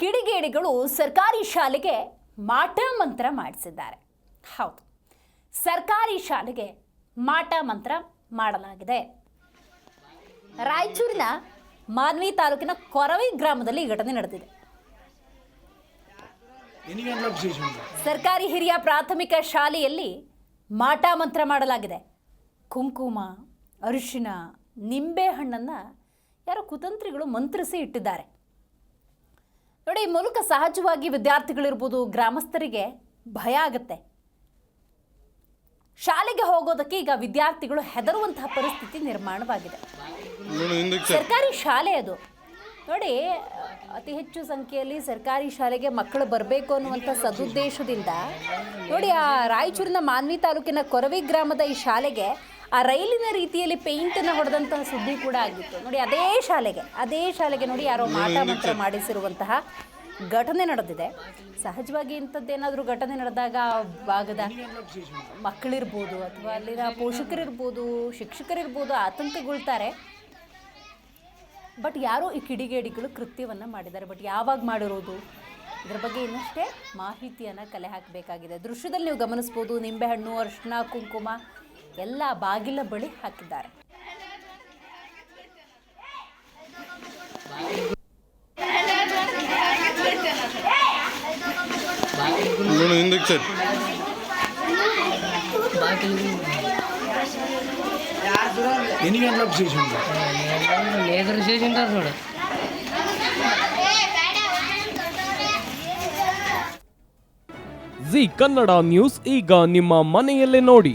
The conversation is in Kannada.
ಕಿಡಿಗೇಡಿಗಳು ಸರ್ಕಾರಿ ಶಾಲೆಗೆ ಮಾಟ ಮಂತ್ರ ಮಾಡಿಸಿದ್ದಾರೆ. ಹೌದು ಸರ್ಕಾರಿ ಶಾಲೆಗೆ ಮಾಟ ಮಂತ್ರ ಮಾಡಲಾಗಿದೆ. ರಾಯಚೂರಿನ ಮಾನ್ವಿ ತಾಲೂಕಿನ ಕೊರವಿ ಗ್ರಾಮದಲ್ಲಿ ಈ ಘಟನೆ ನಡೆದಿದೆ. ಸರ್ಕಾರಿ ಹಿರಿಯ ಪ್ರಾಥಮಿಕ ಶಾಲೆಯಲ್ಲಿ ಮಾಟ ಮಂತ್ರ ಮಾಡಲಾಗಿದೆ. ಕುಂಕುಮ ಅರಿಶಿನ ನಿಂಬೆಹಣ್ಣನ್ನು ಯಾರೋ ಕುತಂತ್ರಿಗಳು ಮಂತ್ರಿಸಿ ಇಟ್ಟಿದ್ದಾರೆ. ನೋಡಿ ಈ ಮೂಲಕ ಸಹಜವಾಗಿ ವಿದ್ಯಾರ್ಥಿಗಳಿರ್ಬೋದು ಗ್ರಾಮಸ್ಥರಿಗೆ ಭಯ ಆಗುತ್ತೆ. ಶಾಲೆಗೆ ಹೋಗೋದಕ್ಕೆ ಈಗ ವಿದ್ಯಾರ್ಥಿಗಳು ಹೆದರುವಂತಹ ಪರಿಸ್ಥಿತಿ ನಿರ್ಮಾಣವಾಗಿದೆ. ಸರ್ಕಾರಿ ಶಾಲೆ ಅದು. ನೋಡಿ ಅತಿ ಹೆಚ್ಚು ಸಂಖ್ಯೆಯಲ್ಲಿ ಸರ್ಕಾರಿ ಶಾಲೆಗೆ ಮಕ್ಕಳು ಬರಬೇಕು ಅನ್ನುವಂಥ ಸದುದ್ದೇಶದಿಂದ ನೋಡಿ ಆ ರಾಯಚೂರಿನ ಮಾನ್ವಿ ತಾಲೂಕಿನ ಕೊರವಿ ಗ್ರಾಮದ ಈ ಶಾಲೆಗೆ ಆ ರೈಲಿನ ರೀತಿಯಲ್ಲಿ ಪೇಂಟನ್ನು ಹೊಡೆದಂತಹ ಸುದ್ದಿ ಕೂಡ ಆಗಿತ್ತು. ನೋಡಿ ಅದೇ ಶಾಲೆಗೆ ಅದೇ ಶಾಲೆಗೆ ನೋಡಿ ಯಾರೋ ಮಾಟ ಮಂತ್ರ ಮಾಡಿಸಿರುವಂತಹ ಘಟನೆ ನಡೆದಿದೆ. ಸಹಜವಾಗಿ ಇಂಥದ್ದೇನಾದರೂ ಘಟನೆ ನಡೆದಾಗ ಆ ಭಾಗದ ಮಕ್ಕಳಿರ್ಬೋದು ಅಥವಾ ಅಲ್ಲಿನ ಪೋಷಕರಿರ್ಬೋದು ಶಿಕ್ಷಕರಿರ್ಬೋದು ಆತಂಕಗೊಳ್ತಾರೆ. ಬಟ್ ಯಾರೋ ಈ ಕಿಡಿಗೇಡಿಗಳು ಕೃತ್ಯವನ್ನು ಮಾಡಿದ್ದಾರೆ. ಬಟ್ ಯಾವಾಗ ಮಾಡಿರೋದು? ಇದರ ಬಗ್ಗೆ ಇನ್ನಷ್ಟೇ ಮಾಹಿತಿಯನ್ನು ಕಲೆ ಹಾಕಬೇಕಾಗಿದೆ. ದೃಶ್ಯದಲ್ಲಿ ನೀವು ಗಮನಿಸ್ಬೋದು ನಿಂಬೆಹಣ್ಣು ಅರಿಶಿನ ಕುಂಕುಮ. ಎಲ್ಲ ಬಾಗಿಲ ಬಳಿ ಹಾಕಿದ್ದಾರೆ. ಜಿ ಕನ್ನಡ ನ್ಯೂಸ್ ಈಗ ನಿಮ್ಮ ಮನೆಯಲ್ಲೇ ನೋಡಿ.